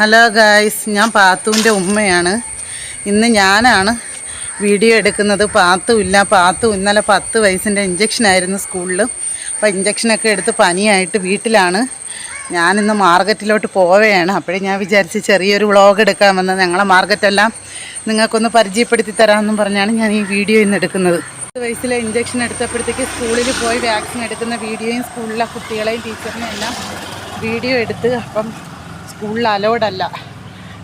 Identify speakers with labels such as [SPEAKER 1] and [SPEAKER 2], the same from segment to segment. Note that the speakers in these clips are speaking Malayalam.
[SPEAKER 1] ഹലോ ഗായ്സ് ഞാൻ പാത്തുവിന്റെ ഉമ്മയാണ്. ഇന്ന് ഞാനാണ് വീഡിയോ എടുക്കുന്നത്. പാത്തു ഇല്ല. പാത്തു ഇന്നലെ പത്ത് വയസ്സിന്റെ ഇഞ്ചക്ഷനായിരുന്നു സ്കൂളിൽ അപ്പോൾ ഇഞ്ചക്ഷനൊക്കെ എടുത്ത് പനിയായിട്ട് വീട്ടിലാണ്. ഞാനിന്ന് മാർക്കറ്റിലോട്ട് പോവുകയാണ് അപ്പോഴേ ഞാൻ വിചാരിച്ച് ചെറിയൊരു വ്ളോഗ് എടുക്കാമെന്ന് ഞങ്ങളെ മാർക്കറ്റെല്ലാം നിങ്ങൾക്കൊന്ന് പരിചയപ്പെടുത്തി തരാമെന്നും പറഞ്ഞാണ് ഞാൻ ഈ വീഡിയോ ഇന്ന് എടുക്കുന്നത്. പത്ത് വയസ്സിലെ ഇഞ്ചക്ഷൻ എടുത്തപ്പോഴത്തേക്ക് സ്കൂളിൽ പോയി വാക്സിൻ എടുക്കുന്ന വീഡിയോയും സ്കൂളിലെ കുട്ടികളെയും ടീച്ചറിനെയും എല്ലാം വീഡിയോ എടുത്ത് അപ്പം സ്കൂളിൽ അലോഡല്ല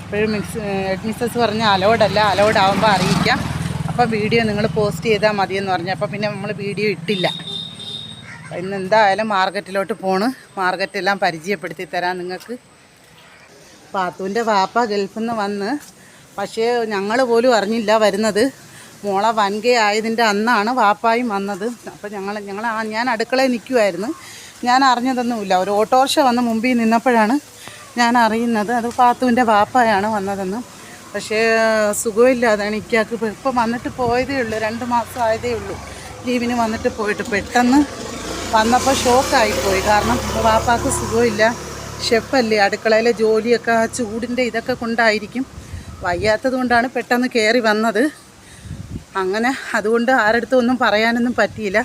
[SPEAKER 1] അപ്പോഴും മിക്സ് ഹെഡ് മിസ്സസ് പറഞ്ഞ അലോഡല്ല അലോഡ് ആകുമ്പോൾ അറിയിക്കാം. അപ്പോൾ വീഡിയോ നിങ്ങൾ പോസ്റ്റ് ചെയ്താൽ മതിയെന്ന് പറഞ്ഞു. അപ്പോൾ പിന്നെ നമ്മൾ വീഡിയോ ഇട്ടില്ല. ഇന്ന് എന്തായാലും മാർക്കറ്റിലോട്ട് പോണ്. മാർക്കറ്റെല്ലാം പരിചയപ്പെടുത്തി തരാം നിങ്ങൾക്ക്. പാത്തുവിന്റെ വാപ്പ ഗൾഫിൽ നിന്ന് വന്ന് പക്ഷേ ഞങ്ങൾ പോലും അറിഞ്ഞില്ല വരുന്നത്. മോളെ വൻകെ ആയതിന്റെ അന്നാണ് വാപ്പായും വന്നത്. അപ്പോൾ ഞങ്ങൾ ഞങ്ങൾ ഞാൻ അടുക്കളയിൽ നിൽക്കുമായിരുന്നു ഞാൻ അറിഞ്ഞതൊന്നുമില്ല. ഒരു ഓട്ടോറിക്ഷ വന്ന് മുമ്പിൽ നിന്നപ്പോഴാണ് ഞാൻ അറിയുന്നത് അത് പാത്തുവിന്റെ വാപ്പയാണ് വന്നതെന്നും. പക്ഷേ സുഖമില്ലാതെ എനിക്കാക്ക് ഇപ്പം വന്നിട്ട് പോയതേ ഉള്ളൂ. രണ്ട് മാസം ആയതേ ഉള്ളൂ. ലീവിന് വന്നിട്ട് പോയിട്ട് പെട്ടെന്ന് വന്നപ്പോൾ ഷോക്കായിപ്പോയി കാരണം വാപ്പാക്ക് സുഖമില്ല. ഷെഫല്ലേ അടുക്കളയിലെ ജോലിയൊക്കെ ആ ചൂടിന്റെ ഇതൊക്കെ കൊണ്ടായിരിക്കും. വയ്യാത്തത് കൊണ്ടാണ് പെട്ടെന്ന് കയറി വന്നത്. അങ്ങനെ അതുകൊണ്ട് ആരടുത്തും ഒന്നും പറയാനൊന്നും പറ്റിയില്ല.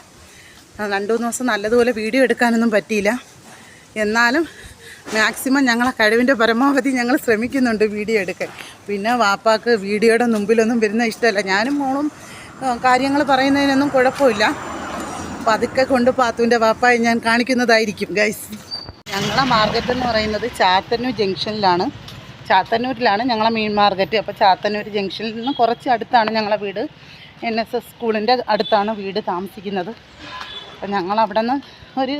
[SPEAKER 1] രണ്ടു മൂന്ന് ദിവസം നല്ലതുപോലെ വീഡിയോ എടുക്കാനൊന്നും പറ്റിയില്ല. എന്നാലും മാക്സിമം ഞങ്ങളെ കഴിവിന്റെ പരമാവധി ഞങ്ങൾ ശ്രമിക്കുന്നുണ്ട് വീഡിയോ എടുക്കാൻ. പിന്നെ വാപ്പാക്ക് വീഡിയോയുടെ മുമ്പിലൊന്നും വരുന്ന ഇഷ്ടമല്ല. ഞാനും മോളും കാര്യങ്ങൾ പറയുന്നതിനൊന്നും കുഴപ്പമില്ല. പതുക്കെ കൊണ്ട് പാത്തുവിന്റെ വാപ്പായി ഞാൻ കാണിക്കുന്നതായിരിക്കും ഗൈസ് ഞങ്ങളെ മാർക്കറ്റ് എന്ന് പറയുന്നത് ചാത്തന്നൂർ ജംഗ്ഷനിലാണ്. ചാത്തന്നൂരിലാണ് ഞങ്ങളെ മീൻ മാർക്കറ്റ് അപ്പോൾ ചാത്തന്നൂർ ജംഗ്ഷനിൽ നിന്ന് കുറച്ച് അടുത്താണ് ഞങ്ങളെ വീട്. എൻ എസ് എസ് സ്കൂളിന്റെ അടുത്താണ് വീട് താമസിക്കുന്നത്. അപ്പോൾ ഞങ്ങൾ അവിടെ നിന്ന് ഒരു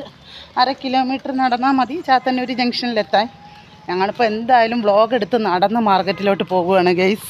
[SPEAKER 1] അര കിലോമീറ്റർ നടന്നാൽ മതി. ചാത്തന്നൂർ ജംഗ്ഷനിലെത്താൻ ഞങ്ങളിപ്പോൾ എന്തായാലും വ്ളോഗ് എടുത്ത് നടന്ന് മാർക്കറ്റിലോട്ട് പോവുകയാണ് ഗൈസ്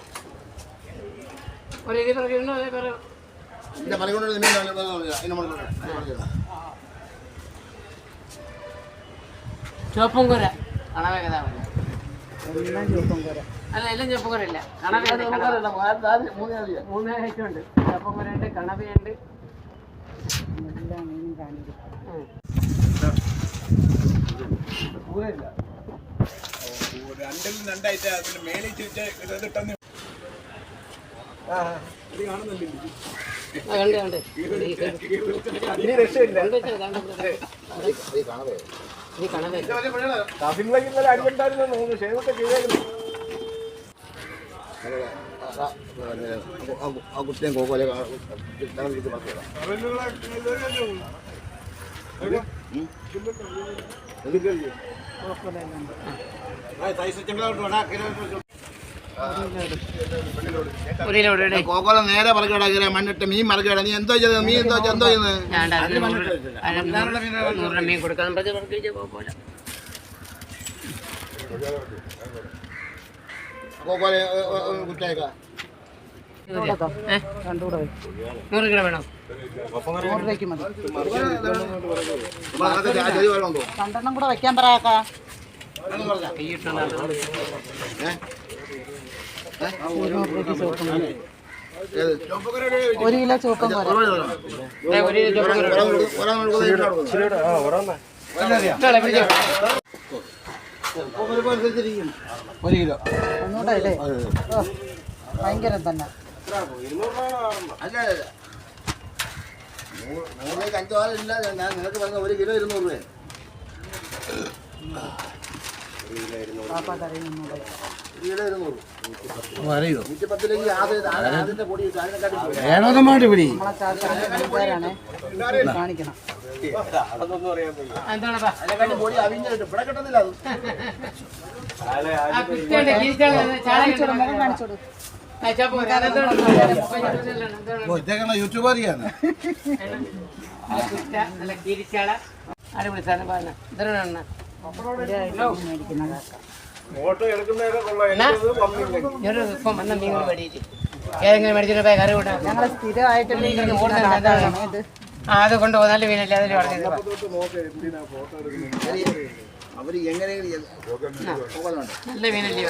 [SPEAKER 2] കൂര കണവ കഥാ
[SPEAKER 1] എല്ലാം ചുവപ്പം കുര
[SPEAKER 2] അല്ല എല്ലാം ചുവപ്പും കൂര ഇല്ല കണവേ. മൂന്ന് ഐറ്റം ഉണ്ട് ചുവപ്പും കൂര ഉണ്ട് കണവയുണ്ട്
[SPEAKER 1] എല്ലാം മീനും കാണിക്കും.
[SPEAKER 3] രണ്ടിലും രണ്ടായിട്ട്. അതിന് മേളിൽ
[SPEAKER 2] ആ,
[SPEAKER 3] ആ കുട്ടിയെ കോക്കോലെ
[SPEAKER 2] ഇവിടെ
[SPEAKER 3] കോക്കോല നേരെ പറക്കടാ മണ്ണിട്ട് മീൻ മറക്കടാ. നീ എന്തോ ചെയ്തത്? മീൻ എന്തോ എന്തോ ചെയ്യുന്നത്
[SPEAKER 2] മീൻ കൊടുക്കാൻ
[SPEAKER 3] കോക്കോലെ കുട്ടിയേക്കാം
[SPEAKER 2] നൂറ് കിലോ വേണം?
[SPEAKER 1] രണ്ടെണ്ണം കൂടെ വെക്കാൻ പറയാക്കാ ഒരു കിലോ ചുവപ്പം കുര
[SPEAKER 2] ഒരു കിലോ
[SPEAKER 1] ഒന്നുകൂടെ ഭയങ്കരം തന്നെ.
[SPEAKER 3] അല്ല
[SPEAKER 4] നൂറിലേക്ക് അഞ്ചോ ആളില്ല ഞാൻ നിങ്ങൾക്ക് പറഞ്ഞ ഒരു കിലോ ഇരുന്നൂറ് രൂപ
[SPEAKER 5] വേണമെന്നുമായിട്ട് പിടി.
[SPEAKER 1] കാണിക്കണം.
[SPEAKER 5] യൂട്യൂബറിയാണ്
[SPEAKER 2] അടിപൊളി സാധനം പറഞ്ഞ ഇതാണ് ഇപ്പം വന്ന മീൻ മേടിയിട്ട് ഏതെങ്കിലും മേടിച്ചിട്ട് പോയി കറി കൂട്ടാ.
[SPEAKER 1] ഞങ്ങൾ സ്ഥിരമായിട്ട്
[SPEAKER 2] ആ അത് നല്ല മീനല്ലേ അതിൽ പറഞ്ഞത് നല്ല മീനല്ലേ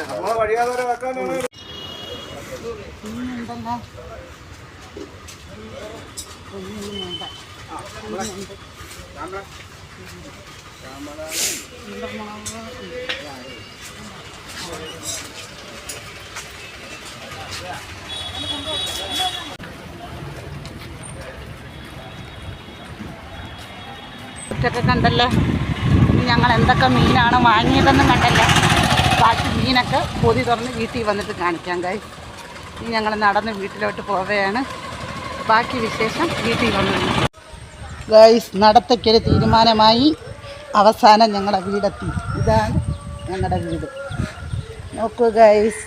[SPEAKER 1] ഇതൊക്കെ കണ്ടല്ലോ. ഞങ്ങൾ എന്തൊക്കെ മീനാണ് വാങ്ങിയതെന്നും കണ്ടല്ലോ. ബാക്കി മീനൊക്കെ പൊതി തുറന്ന് വീട്ടിൽ വന്നിട്ട് കാണിക്കാം കൈ ഇനി ഞങ്ങൾ നടന്ന് വീട്ടിലോട്ട് പോവുകയാണ്. ബാക്കി വിശേഷം വീട്ടിൽ വന്നു. ഗൈസ് നടത്തയ്ക്കൊരു തീരുമാനമായി. അവസാനം ഞങ്ങളുടെ വീടെത്തി. ഇതാണ് ഞങ്ങളുടെ വീട്. നോക്കൂ ഗൈസ്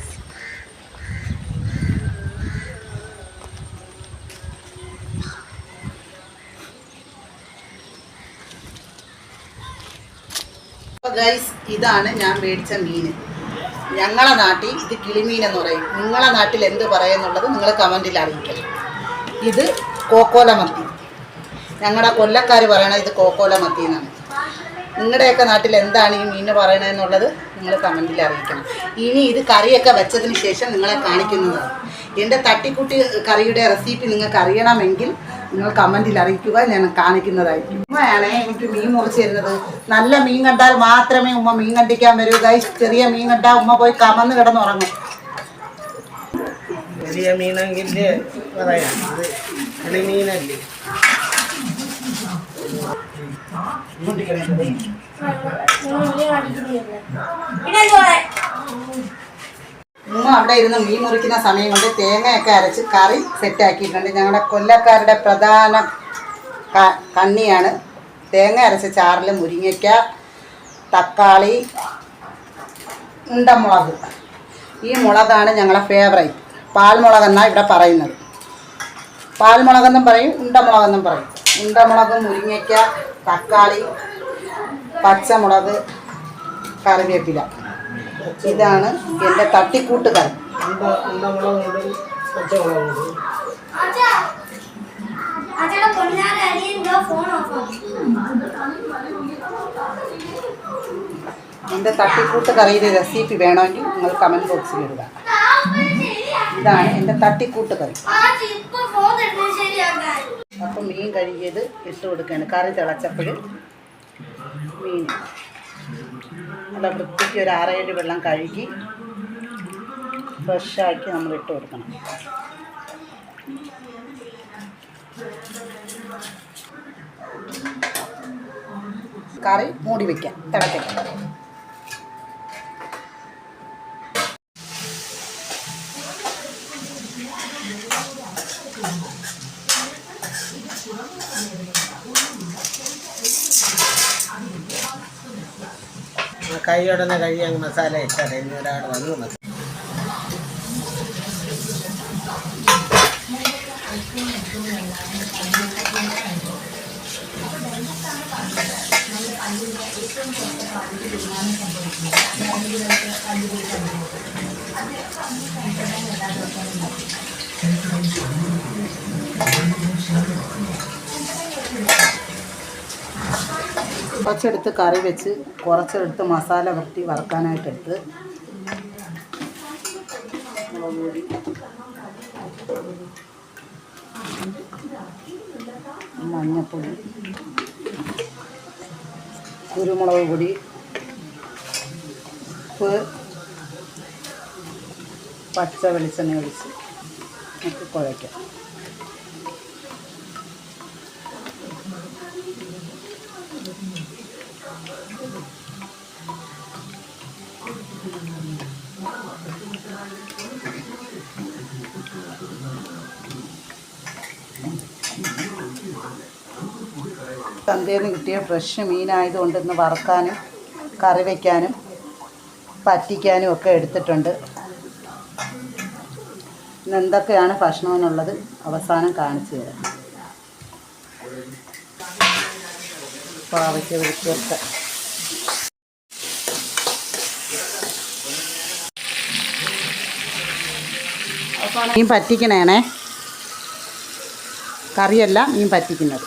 [SPEAKER 1] ഗൈസ് ഇതാണ് ഞാൻ മേടിച്ച മീൻ. ഞങ്ങളെ നാട്ടിൽ ഇത് കിളിമീൻ എന്ന് പറയും. നിങ്ങളെ നാട്ടിൽ എന്ത് പറയുന്നുള്ളത് നിങ്ങൾ കമന്റിൽ അറിയിക്കണം. ഇത് കോക്കോല മത്തി. ഞങ്ങളുടെ കൊല്ലക്കാർ പറയണത് ഇത് കോക്കോല മത്തി എന്നാണ് നിങ്ങളുടെയൊക്കെ നാട്ടിൽ എന്താണ് ഈ മീനിന് പറയണതെന്നുള്ളത് നിങ്ങൾ കമന്റിൽ അറിയിക്കണം. ഇനി ഇത് കറിയൊക്കെ വെച്ചതിന് ശേഷം നിങ്ങളെ കാണിക്കുന്നതാണ് എന്റെ തട്ടിക്കുട്ടി കറിയുടെ റെസിപ്പി നിങ്ങൾക്ക് അറിയണമെങ്കിൽ നിങ്ങൾ കമന്റിൽ അറിയിക്കുക ഞാൻ കാണിക്കുന്നതായിരിക്കും. ഉമ്മയാണ് എനിക്ക് മീൻ മുറിച്ച് തരുന്നത്. നല്ല മീൻ കണ്ടാൽ മാത്രമേ ഉമ്മ മീൻ കണ്ടിക്കാൻ വരൂ. ഗൈസ് ചെറിയ മീൻ കണ്ടാൽ ഉമ്മ പോയി കമന്ന് കിടന്നുറങ്ങും.
[SPEAKER 2] ചെറിയ മീനെങ്കിൽ പറയാം. അത് കിളിമീനല്ലേ
[SPEAKER 1] ഉമ്മ അവിടെ ഇരുന്ന് മീൻ മുറിക്കുന്ന സമയം കൊണ്ട് തേങ്ങയൊക്കെ അരച്ച് കറി സെറ്റാക്കിയിട്ടുണ്ട് ഞങ്ങളുടെ കൊല്ലക്കാരുടെ പ്രധാന കണ്ണിയാണ്. തേങ്ങ അരച്ച ചാറിൽ മുരിങ്ങയ്ക്ക തക്കാളി ഉണ്ടമുളക്. ഈ മുളകാണ് ഞങ്ങളുടെ ഫേവറേറ്റ് പാൽമുളകെന്നാണ് ഇവിടെ പറയുന്നത്. പാൽമുളകെന്നും പറയും ഉണ്ടമുളകെന്നും പറയും. ഉണ്ടമുളക് മുരിങ്ങയ്ക്ക തക്കാളി പച്ചമുളക് കറിവേപ്പില. ഇതാണ് എന്റെ തട്ടിക്കൂട്ട് കറി എന്റെ തട്ടിക്കൂട്ട് കറിയുടെ റെസിപ്പി വേണമെങ്കിൽ നിങ്ങൾ കമന്റ് ബോക്സിൽ ഇടുക. ഇതാണ് എന്റെ തട്ടിക്കൂട്ട് കറി
[SPEAKER 6] ആ ഇപ്പൊ ഫോൺ എടുത്ത് ശരിയാക്കാൻ
[SPEAKER 1] അപ്പം മീൻ കഴുകിയത് ഇട്ട് കൊടുക്കുകയാണ്. കറി തിളച്ചപ്പോൾ മീൻ. നല്ല വൃത്തിക്ക് ഒരു ആറേഴ് വെള്ളം കഴുകി ഫ്രഷാക്കി നമ്മൾ ഇട്ട് കൊടുക്കണം. കറി മൂടി വയ്ക്കാം തിളക്കട്ടെ
[SPEAKER 2] കൈയോടനെ കഴിയാൻ മസാല ഇട്ടത് ഇന്ന് ഒരാൾ വന്നു മതി
[SPEAKER 1] കുറച്ചെടുത്ത് കറി വെച്ച് കുറച്ചെടുത്ത് മസാല വരട്ടി വറക്കാനായിട്ടെടുത്ത് മഞ്ഞപ്പൊടി കുരുമുളക് പൊടി ഉപ്പ് പച്ച വെളിച്ചെണ്ണ ഒഴിച്ച് നമുക്ക് കുഴയ്ക്കാം. ചന്തയിൽ നിന്ന് കിട്ടിയ ഫ്രഷ് മീനായതുകൊണ്ട് ഇന്ന് വറുക്കാനും കറി വയ്ക്കാനും പറ്റിക്കാനും ഒക്കെ എടുത്തിട്ടുണ്ട്. ഇന്ന് എന്തൊക്കെയാണ് ഭക്ഷണമെന്നുള്ളത് അവസാനം കാണിച്ചു തരാം. പാവയ്ക്ക് വിളിച്ചൊക്കെ മീൻ പറ്റിക്കണേണേ. കറിയല്ല മീൻ പറ്റിക്കുന്നത്.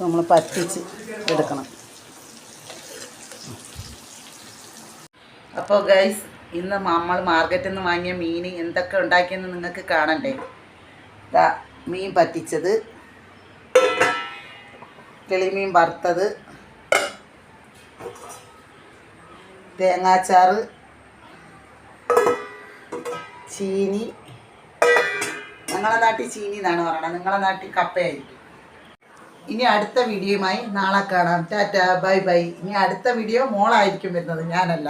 [SPEAKER 1] നമ്മൾ പറ്റിച്ച് എടുക്കണം. അപ്പോൾ ഗൈസ് ഇന്ന് നമ്മൾ മാർക്കറ്റിൽ നിന്ന് വാങ്ങിയ മീൻ എന്തൊക്കെ ഉണ്ടാക്കിയെന്ന് നിങ്ങൾക്ക് കാണണ്ടേ? ദാ മീൻ പറ്റിച്ചത്. കിളിമീൻ വറുത്തത്. തേങ്ങാച്ചാറ്. ചീനി. ഞങ്ങളെ നാട്ടിൽ ചീനി എന്നാണ് പറയണത്. നിങ്ങളെ നാട്ടിൽ കപ്പയായിരിക്കും. ഇനി അടുത്ത വീഡിയോയുമായി നാളെ കാണാം. Tata bye bye. ഇനി അടുത്ത വീഡിയോ മോളായിരിക്കും വരുന്നത് ഞാനല്ല.